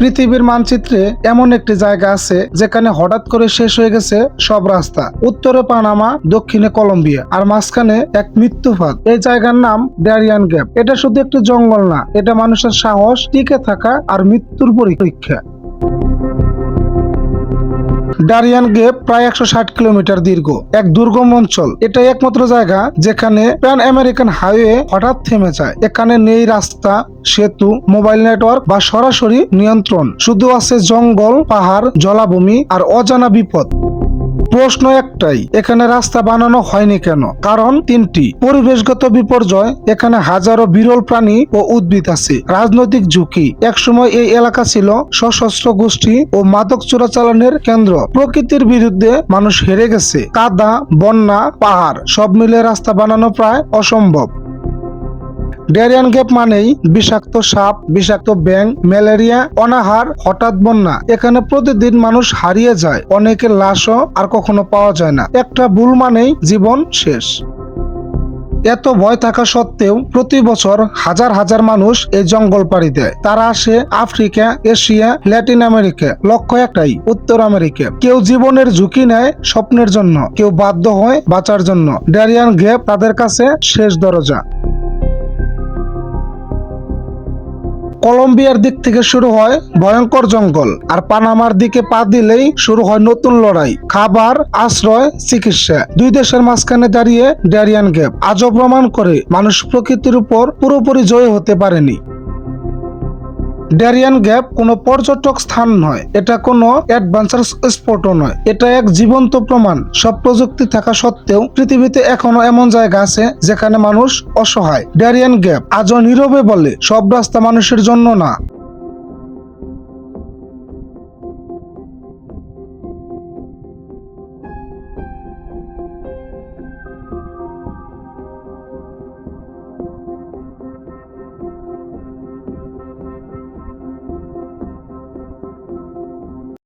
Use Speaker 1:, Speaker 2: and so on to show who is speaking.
Speaker 1: পৃথিবীর মানচিত্রে এমন একটি জায়গা আছে যেখানে হঠাৎ করে শেষ হয়ে গেছে সব রাস্তা। উত্তরে পানামা, দক্ষিণে কলম্বিয়া, আর মাঝখানে এক মৃত্যুফাত এই জায়গার নাম ড্যারিয়ান গ্যাপ। এটা শুধু একটি জঙ্গল না, এটা মানুষের সাহস, টিকে থাকা আর মৃত্যুর পরীক্ষা। ডারিয়ান গেপ প্রায় একশো ষাট কিলোমিটার দীর্ঘ, এক দুর্গম অঞ্চল। এটা একমাত্র জায়গা যেখানে প্যান আমেরিকান হাইওয়ে হঠাৎ থেমে যায়। এখানে নেই রাস্তা, সেতু, মোবাইল নেটওয়ার্ক বা সরাসরি নিয়ন্ত্রণ। শুধু আছে জঙ্গল, পাহাড়, জলাভূমি আর অজানা বিপদ। প্রশ্ন একটাই, এখানে রাস্তা বানানো হয়নি কেন? কারণ তিনটি, পরিবেশগত বিপর্যয়, এখানে হাজারো বিরল প্রাণী ও উদ্ভিদ আছে। রাজনৈতিক ঝুঁকি, একসময় এই এলাকা ছিল সশস্ত্র গোষ্ঠী ও মাদক চোরাচালানের কেন্দ্র। প্রকৃতির বিরুদ্ধে মানুষ হেরে গেছে। কাদা, বন্যা, পাহাড়, সব মিলে রাস্তা বানানো প্রায় অসম্ভব। ডেরিয়ান গ্যাপ মানেই বিষাক্ত সাপ, বিষাক্ত ব্যাং ম্যালেরিয়া, অনাহার, হঠাৎ বন্যা। এখানে প্রতিদিন মানুষ হারিয়ে যায় অনেকের লাশও আর কখনো পাওয়া যায় না। একটা ভুল মানেই জীবন শেষ। এত ভয় থাকা সত্ত্বেও প্রতি বছর হাজার হাজার মানুষ এই জঙ্গল পাড়ি দেয়। তারা আসে আফ্রিকা, এশিয়া, ল্যাটিন আমেরিকা, লক্ষ্য একটাই, উত্তর আমেরিকা। কেউ জীবনের ঝুঁকি নেয় স্বপ্নের জন্য, কেউ বাধ্য হয় বাঁচার জন্য। ড্যারিয়ান গ্যাপ তাদের কাছে শেষ দরজা। কলম্বিয়ার দিক থেকে শুরু হয় ভয়ঙ্কর জঙ্গল, আর পানামার দিকে পা দিলেই শুরু হয় নতুন লড়াই, খাবার, আশ্রয়, চিকিৎসা। দুই দেশের মাঝখানে দাঁড়িয়ে ড্যারিয়ান গ্যাপ আজও প্রমাণ করে মানুষ প্রকৃতির উপর পুরোপুরি জয় হতে পারেনি। ড্যারিয়ান গ্যাপ কোনো পর্যটক স্থান নয়। এটা কোনো অ্যাডভেঞ্চার স্পটও নয়। এটা এক জীবন্ত প্রমাণ। সব প্রযুক্তি থাকা সত্ত্বেও পৃথিবীতে এখনও এমন জায়গা আছে যেখানে মানুষ অসহায়। ড্যারিয়ান গ্যাপ আজও নীরবে বলে সব রাস্তা মানুষের জন্য না।